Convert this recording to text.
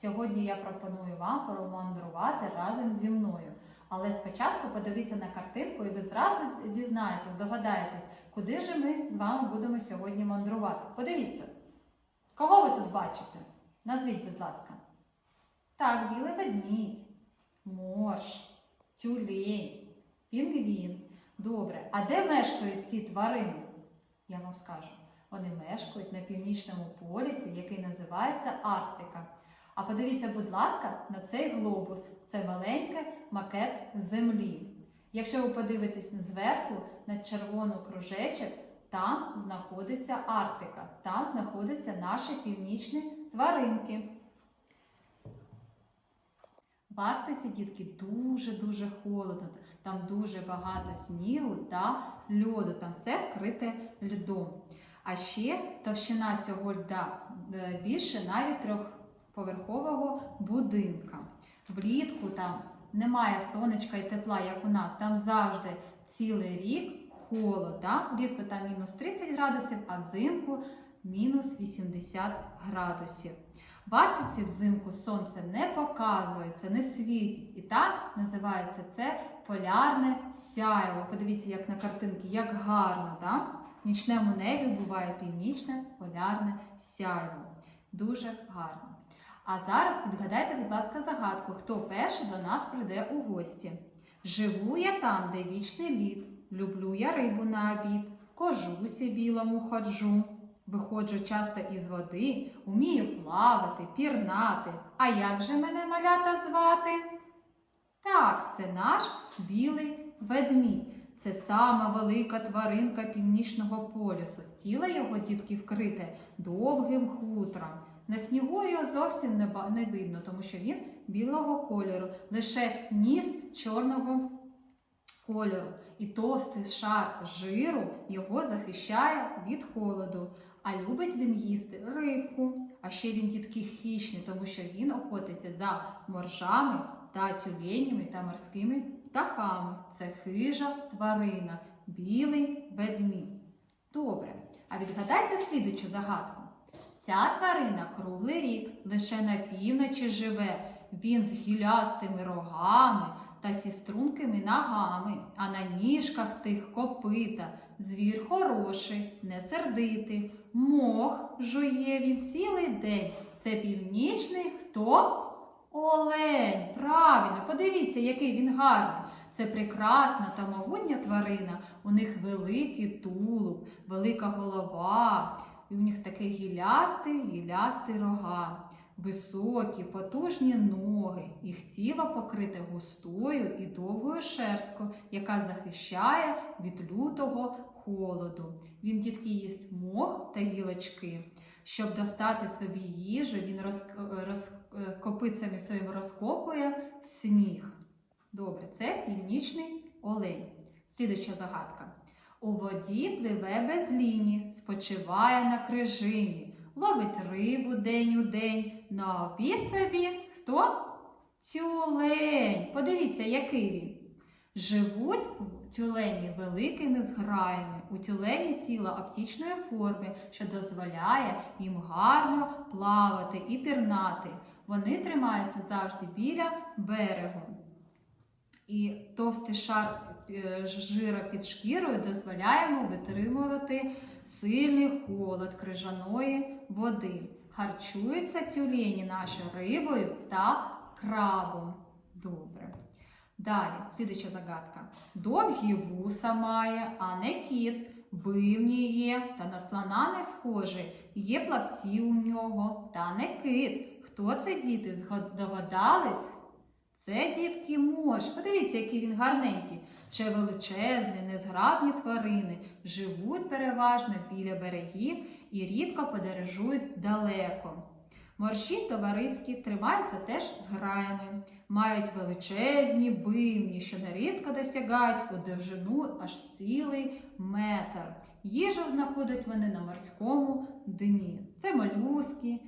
Сьогодні я пропоную вам промандрувати разом зі мною. Але спочатку подивіться на картинку, і ви зразу дізнаєтесь, догадаєтесь, куди ж ми з вами будемо сьогодні мандрувати. Подивіться, кого ви тут бачите? Назвіть, будь ласка. Так, білий ведмідь, морж, тюлень, пінгвін. Добре. А де мешкають ці тварини? Я вам скажу. Вони мешкають на північному полюсі, який називається Арктика. А подивіться, будь ласка, на цей глобус. Це маленький макет Землі. Якщо ви подивитесь зверху на червоний кружечок, там знаходиться Арктика, там знаходяться наші північні тваринки. В Арктиці, дітки, дуже-дуже холодно. Там дуже багато снігу та льоду. Там все вкрите льдом. А ще товщина цього льда е, більше навіть трьохповерхового будинка. Влітку там немає сонечка і тепла, як у нас. Там завжди цілий рік холод. Да? Влітку там мінус 30 градусів, а взимку мінус 80 градусів. В Арктиці взимку сонце не показується, не світить. І так називається це полярне сяйво. Подивіться, як на картинці, як гарно. Да? В нічному небі буває північне полярне сяйво. Дуже гарно. А зараз відгадайте, будь ласка, загадку, хто перший до нас прийде у гості. Живу я там, де вічний лід. Люблю я рибу на обід, кожусі білому ходжу. Виходжу часто із води, умію плавати, пірнати. А як же мене малята звати? Так, це наш білий ведмідь. Це сама велика тваринка північного полюсу. Тіло його дітки вкрите довгим хутром. На снігу його зовсім не, не видно, тому що він білого кольору, лише ніс чорного кольору. І товстий шар жиру його захищає від холоду. А любить він їсти рибку. А ще він дітки хищний, тому що він охотиться за моржами та тюленями та морськими птахами. Це хижа тварина, білий ведмідь. Добре. А відгадайте слідучу загадку. Ця тварина круглий рік лише на півночі живе. Він з гілястими рогами та сістрункими ногами, а на ніжках тих копита. Звір хороший, не сердитий, мох жує він цілий день. Це північний хто? Олень. Правильно, подивіться, який він гарний. Це прекрасна та могутня тварина. У них великий тулуб, велика голова, і у них такий гілястий, гілястий рога. Високі, потужні ноги, їх тіло покрите густою і довгою шерсткою, яка захищає від лютого холоду. Він дітки їсть мох та гілочки. Щоб достати собі їжу, він роз, роз, е, копицями своїм розкопує сніг. Добре, це північний олень. Слідуча загадка. У воді пливе без ліні, спочиває на крижині, ловить рибу день у день, на обід собі хто? Тюлень. Подивіться, який він. Живуть тюлені великими зграями. У тюлені тіло оптичної форми, що дозволяє їм гарно плавати і пірнати. Вони тримаються завжди біля берегу. І товстий шар е, жира під шкірою дозволяє йому витримувати сильний холод крижаної води. Харчуються тюлені наші рибою та крабом. Добре. Далі, слідуча загадка. Довгі вуса має, а не кіт, бивні є, та на слона не схожий. Є плавці у нього, та не кит. Хто це діти? Згод- Догадались? Це дітки мож. Подивіться, який він гарненький. Це величезні, незграбні тварини живуть переважно біля берегів і рідко подорожують далеко. Морші товариські тримаються теж з граями, мають величезні бивні, що нерідко досягають у довжину аж цілий метр. Їжу знаходять вони на морському дні. Це молюски,